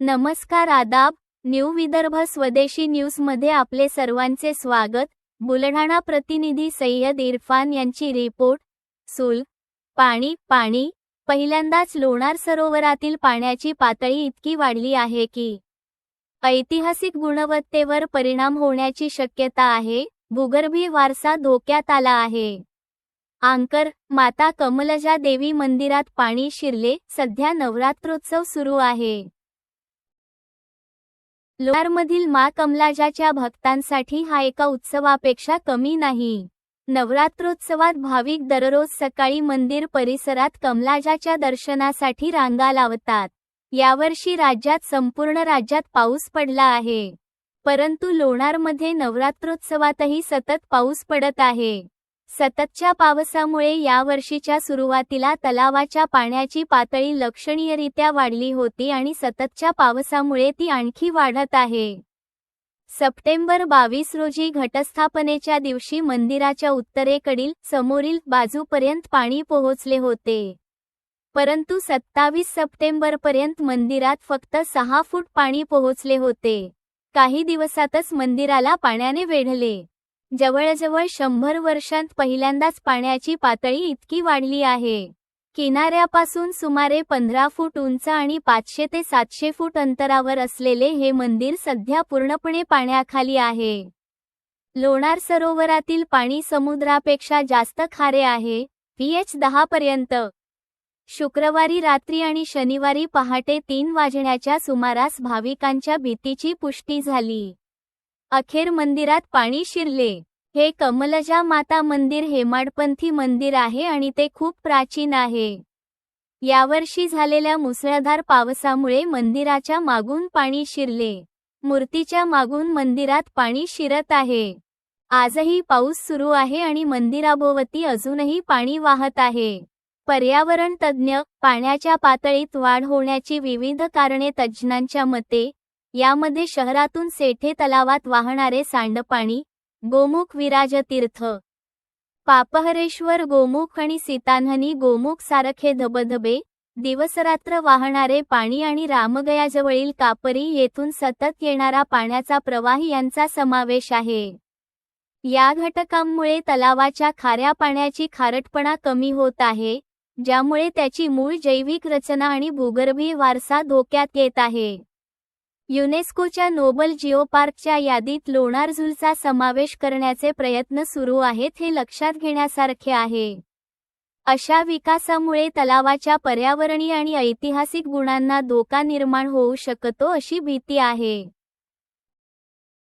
नमस्कार आदाब न्यू विदर्भ स्वदेशी न्यूजमध्ये आपले सर्वांचे स्वागत. बुलढाणा प्रतिनिधी सय्यद इरफान यांची रिपोर्ट. सुल पाणी पाणी. पहिल्यांदाच लोणार सरोवरातील पाण्याची पातळी इतकी वाढली आहे की ऐतिहासिक गुणवत्तेवर परिणाम होण्याची शक्यता आहे. भूगर्भी वारसा धोक्यात आला आहे. आंकर माता कमलजा देवी मंदिरात पाणी शिरले. सध्या नवरात्रोत्सव सुरू आहे. लोणारमधील मा कमलाजाच्या भक्तांसाठी हा एका उत्सवापेक्षा कमी नाही. नवरात्रोत्सवात भाविक दररोज सकाळी मंदिर परिसरात कमलाजाच्या दर्शनासाठी रांगा लावतात. यावर्षी राज्यात संपूर्ण राज्यात पाऊस पडला आहे. परंतु लोणारमध्ये नवरात्रोत्सवातही सतत पाऊस पडत आहे. सततच्या पावसामुळे यावर्षीच्या सुरुवातीला तलावाच्या पाण्याची पातळी लक्षणीयरित्या वाढली होती आणि सततच्या पावसामुळे ती आणखी वाढत आहे. सप्टेंबर बावीस रोजी घटस्थापनेच्या दिवशी मंदिराच्या उत्तरेकडील समोरील बाजूपर्यंत पाणी पोहोचले होते. परंतु सत्तावीस सप्टेंबरपर्यंत मंदिरात फक्त सहा फूट पाणी पोहोचले होते. काही दिवसातच मंदिराला पाण्याने वेढले. जवळजवळ शंभर वर्षांत पहिल्यांदाच पाण्याची पातळी इतकी वाढली आहे. किनाऱ्यापासून सुमारे पंधरा फूट उंच आणि पाचशे ते सातशे फूट अंतरावर असलेले हे मंदिर सध्या पूर्णपणे पाण्याखाली आहे. लोणार सरोवरातील पाणी समुद्रापेक्षा जास्त खारे आहे. पीएच दहा पर्यंत शुक्रवारी रात्री आणि शनिवारी पहाटे तीन वाजण्याच्या सुमारास भाविकांच्या भीतीची पुष्टी झाली. अखेर मंदिरात पाणी शिरले. हे कमलजा माता मंदिर हेमाडपंथी मंदिर आहे आणि ते खूप प्राचीन आहे. यावर्षी झालेल्या मुसळधार पावसामुळे मंदिराच्या मागून पाणी शिरले. मूर्तीच्या मागून मंदिरात पाणी शिरत आहे. आजही पाऊस सुरू आहे आणि मंदिराभोवती अजूनही पाणी वाहत आहे. पर्यावरण तज्ज्ञ पाण्याच्या पातळीत वाढ होण्याची विविध कारणे तज्ज्ञांच्या मते यामध्ये शहरातून सेठे तलावात वाहणारे सांडपाणी गोमुख विराजतीर्थ पापहरेश्वर गोमुख आणि सीतान्हनी गोमुख सारखे धबधबे दिवसरात्र वाहणारे पाणी आणि रामगयाजवळील कापरी येथून सतत येणारा पाण्याचा प्रवाह यांचा समावेश आहे. या घटकांमुळे तलावाच्या खाऱ्या पाण्याची खारटपणा कमी होत आहे ज्यामुळे त्याची मूळ जैविक रचना आणि भूगर्भीय वारसा धोक्यात येत आहे. युनेस्कोच्या नोबल जिओपार्कच्या यादीत लोणार झुलचा समावेश करण्याचे प्रयत्न सुरू आहेत हे लक्षात घेण्यासारखे आहे. अशा विकासामुळे तलावाच्या पर्यावरणीय आणि ऐतिहासिक गुणांना धोका निर्माण होऊ शकतो अशी भीती आहे.